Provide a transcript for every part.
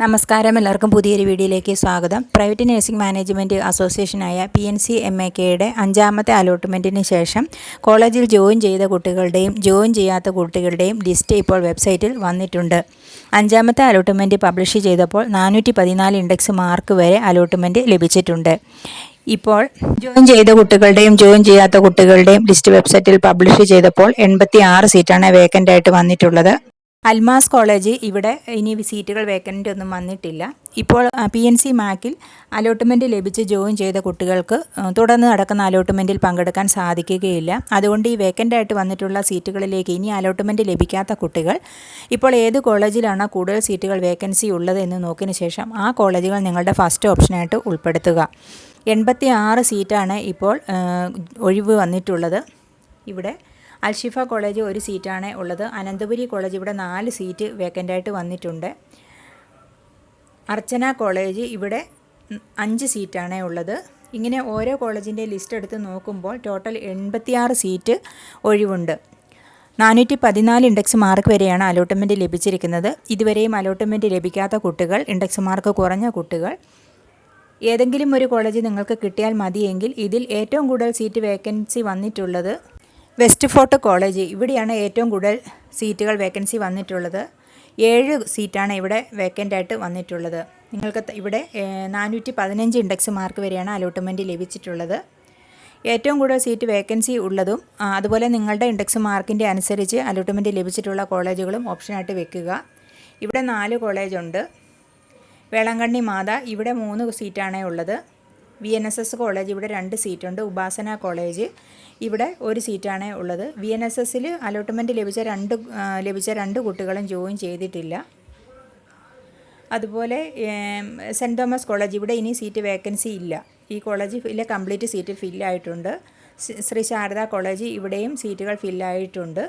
നമസ്കാരം. എല്ലാവർക്കും പുതിയൊരു വീഡിയോയിലേക്ക് സ്വാഗതം. Private nursing management അസോസിയേഷനായ P N C M A കെയുടെ അഞ്ചാമത്തെ അലോട്ട്മെന്റിന് ശേഷം കോളേജിൽ ജോയിൻ ചെയ്ത കുട്ടികളുടെയും ജോയിൻ ചെയ്യാത്ത കുട്ടികളുടെയും ലിസ്റ്റ് ഇപ്പോൾ വെബ്സൈറ്റിൽ വന്നിട്ടുണ്ട്. അഞ്ചാമത്തെ അലോട്ട്മെന്റ് പബ്ലിഷ് ചെയ്തപ്പോൾ നാനൂറ്റി പതിനാല് ഇൻഡെക്സ് മാർക്ക് വരെ അലോട്ട്മെന്റ് ലഭിച്ചിട്ടുണ്ട്. ഇപ്പോൾ ജോയിൻ ചെയ്ത കുട്ടികളുടെയും ജോയിൻ ചെയ്യാത്ത കുട്ടികളുടെയും ലിസ്റ്റ് വെബ്സൈറ്റിൽ പബ്ലിഷ് ചെയ്തപ്പോൾ എൺപത്തി ആറ് സീറ്റാണ് വേക്കന്റ് ആയിട്ട് വന്നിട്ടുള്ളത്. അൽമാസ് കോളേജ് ഇവിടെ ഇനി സീറ്റുകൾ വേക്കന്റ് ഒന്നും വന്നിട്ടില്ല. ഇപ്പോൾ പി എൻ സി മാക്കിൽ അലോട്ട്മെന്റ് ലഭിച്ച് ജോയിൻ ചെയ്ത കുട്ടികൾക്ക് തുടർന്ന് നടക്കുന്ന അലോട്ട്മെന്റിൽ പങ്കെടുക്കാൻ സാധിക്കുകയില്ല. അതുകൊണ്ട് ഈ വേക്കന്റ് ആയിട്ട് വന്നിട്ടുള്ള സീറ്റുകളിലേക്ക് ഇനി അലോട്ട്മെന്റ് ലഭിക്കാത്ത കുട്ടികൾ ഇപ്പോൾ ഏത് കോളേജിലാണ് കൂടുതൽ സീറ്റുകൾ വേക്കൻസി ഉള്ളത് എന്ന് നോക്കിയതിന് ശേഷം ആ കോളേജുകൾ നിങ്ങളുടെ ഫസ്റ്റ് ഓപ്ഷനായിട്ട് ഉൾപ്പെടുത്തുക. എൺപത്തി ആറ് സീറ്റാണ് ഇപ്പോൾ ഒഴിവ് വന്നിട്ടുള്ളത്. ഇവിടെ അൽഷിഫ കോളേജ് ഒരു സീറ്റാണ് ഉള്ളത്. അനന്തപുരി കോളേജ് ഇവിടെ നാല് സീറ്റ് വേക്കന്റായിട്ട് വന്നിട്ടുണ്ട്. അർച്ചന കോളേജ് ഇവിടെ അഞ്ച് സീറ്റാണ് ഉള്ളത്. ഇങ്ങനെ ഓരോ കോളേജിന്റെ ലിസ്റ്റ് എടുത്ത് നോക്കുമ്പോൾ ടോട്ടൽ എൺപത്തിയാറ് സീറ്റ് ഒഴിവുണ്ട്. നാനൂറ്റി പതിനാല് ഇൻഡെക്സ് മാർക്ക് വരെയാണ് അലോട്ട്മെന്റ് ലഭിച്ചിരിക്കുന്നത്. ഇതുവരെയും അലോട്ട്മെന്റ് ലഭിക്കാത്ത കുട്ടികൾ ഇൻഡെക്സ് മാർക്ക് കുറഞ്ഞ കുട്ടികൾ. ഏതെങ്കിലും ഒരു കോളേജ് നിങ്ങൾക്ക് കിട്ടിയാൽ മതിയെങ്കിൽ ഇതിൽ ഏറ്റവും കൂടുതൽ സീറ്റ് വേക്കൻസി വന്നിട്ടുള്ളത് വെസ്റ്റ് ഫോർട്ട് കോളേജ് ഇവിടെയാണ് ഏറ്റവും കൂടുതൽ സീറ്റുകൾ വേക്കൻസി വന്നിട്ടുള്ളത്. ഏഴ് സീറ്റാണ് ഇവിടെ വേക്കന്റ് ആയിട്ട് വന്നിട്ടുള്ളത്. നിങ്ങൾക്ക് ഇവിടെ നാനൂറ്റി പതിനഞ്ച് ഇൻഡെക്സ് മാർക്ക് വരെയാണ് അലോട്ട്മെന്റ് ലഭിച്ചിട്ടുള്ളത്. ഏറ്റവും കൂടുതൽ സീറ്റ് വേക്കൻസി ഉള്ളതും അതുപോലെ നിങ്ങളുടെ ഇൻഡെക്സ് മാർക്കിന്റെ അനുസരിച്ച് അലോട്ട്മെന്റ് ലഭിച്ചിട്ടുള്ള കോളേജുകളും ഓപ്ഷനായിട്ട് വെക്കുക. ഇവിടെ നാല് കോളേജുണ്ട്. വേളങ്കണ്ണി മാത ഇവിടെ മൂന്ന് സീറ്റാണേ ഉള്ളത്. V N S S college ഇവിടെ രണ്ട് സീറ്റുണ്ട്. ഉപാസന കോളേജ് ഇവിടെ ഒരു സീറ്റാണ് ഉള്ളത്. വി എൻ എസ് എസിൽ അലോട്ട്മെന്റ് ലഭിച്ച രണ്ട് ലഭിച്ച രണ്ട് കുട്ടികളും ജോയിൻ ചെയ്തിട്ടില്ല. അതുപോലെ സെന്റ് തോമസ് കോളേജ് ഇവിടെ ഇനി സീറ്റ് വേക്കൻസി ഇല്ല. ഈ കോളേജിലെ കംപ്ലീറ്റ് സീറ്റ് ഫില്ലായിട്ടുണ്ട് ശ്രീ ശാരദ കോളേജ് ഇവിടെയും സീറ്റുകൾ ഫില്ലായിട്ടുണ്ട്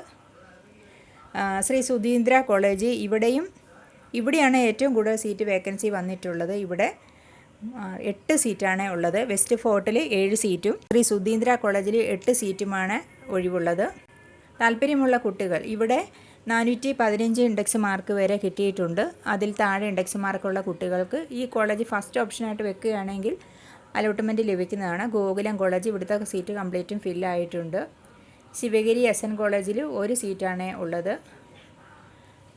ശ്രീ സുധീന്ദ്ര കോളേജ് ഇവിടെയും ഇവിടെയാണ് ഏറ്റവും കൂടുതൽ സീറ്റ് വേക്കൻസി വന്നിട്ടുള്ളത് ഇവിടെ. എട്ട് സീറ്റാണ് ഉള്ളത്. വെസ്റ്റ് ഫോർട്ടിൽ ഏഴ് സീറ്റും ശ്രീ സുധീന്ദ്ര കോളേജിൽ എട്ട് സീറ്റുമാണ് ഒഴിവുള്ളത്. താല്പര്യമുള്ള കുട്ടികൾ ഇവിടെ നാനൂറ്റി പതിനഞ്ച് ഇൻഡെക്സ് മാർക്ക് വരെ കിട്ടിയിട്ടുണ്ട്. അതിൽ താഴെ ഇൻഡെക്സ് മാർക്കുള്ള കുട്ടികൾക്ക് ഈ കോളേജ് ഫസ്റ്റ് ഓപ്ഷനായിട്ട് വെക്കുകയാണെങ്കിൽ അലോട്ട്മെന്റ് ലഭിക്കുന്നതാണ്. ഗോകുലം കോളേജ് ഇവിടുത്തെ സീറ്റ് കംപ്ലീറ്റും ഫില്ലായിട്ടുണ്ട് ശിവഗിരി എസ് എൻ കോളേജിൽ ഒരു സീറ്റാണ് ഉള്ളത്.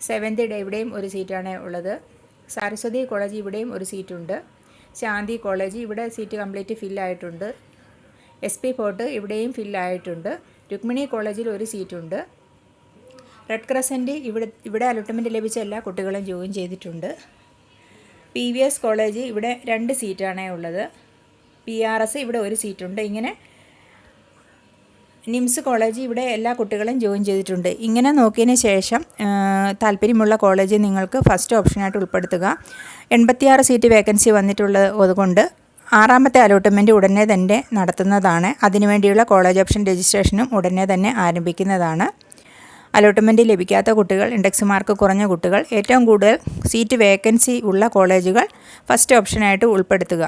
സെവൻത് ഡേ ഇവിടെയും ഒരു സീറ്റാണ് ഉള്ളത്. സരസ്വതി കോളേജ് ഇവിടെയും ഒരു സീറ്റുണ്ട്. ശാന്തി കോളേജ് ഇവിടെ സീറ്റ് കംപ്ലീറ്റ് ഫില്ലായിട്ടുണ്ട്. എസ് പി ഫോർട്ട് ഇവിടെയും ഫില്ലായിട്ടുണ്ട്. രുക്മിണി കോളേജിൽ ഒരു സീറ്റുണ്ട്. റെഡ് ക്രസന്റ് ഇവിടെ ഇവിടെ അലോട്ട്മെന്റ് ലഭിച്ച എല്ലാ കുട്ടികളും ജോയിൻ ചെയ്തിട്ടുണ്ട്. പി വി എസ് കോളേജ് ഇവിടെ രണ്ട് സീറ്റാണേ ഉള്ളത്. പി ആർ എസ് ഇവിടെ ഒരു സീറ്റുണ്ട്. ഇങ്ങനെ നിംസ് കോളേജ് ഇവിടെ എല്ലാ കുട്ടികളും ജോയിൻ ചെയ്തിട്ടുണ്ട്. ഇങ്ങനെ നോക്കിയതിന് ശേഷം താല്പര്യമുള്ള കോളേജ് നിങ്ങൾക്ക് ഫസ്റ്റ് ഓപ്ഷനായിട്ട് ഉൾപ്പെടുത്തുക. എൺപത്തിയാറ് സീറ്റ് വേക്കൻസി വന്നിട്ടുള്ളത് അതുകൊണ്ട് ആറാമത്തെ അലോട്ട്മെന്റ് ഉടനെ തന്നെ നടത്തുന്നതാണ്. അതിനുവേണ്ടിയുള്ള കോളേജ് ഓപ്ഷൻ രജിസ്ട്രേഷനും ഉടനെ തന്നെ ആരംഭിക്കുന്നതാണ്. അലോട്ട്മെന്റ് ലഭിക്കാത്ത കുട്ടികൾ ഇൻഡെക്സ് മാർക്ക് കുറഞ്ഞ കുട്ടികൾ ഏറ്റവും കൂടുതൽ സീറ്റ് വേക്കൻസി ഉള്ള കോളേജുകൾ ഫസ്റ്റ് ഓപ്ഷനായിട്ട് ഉൾപ്പെടുത്തുക.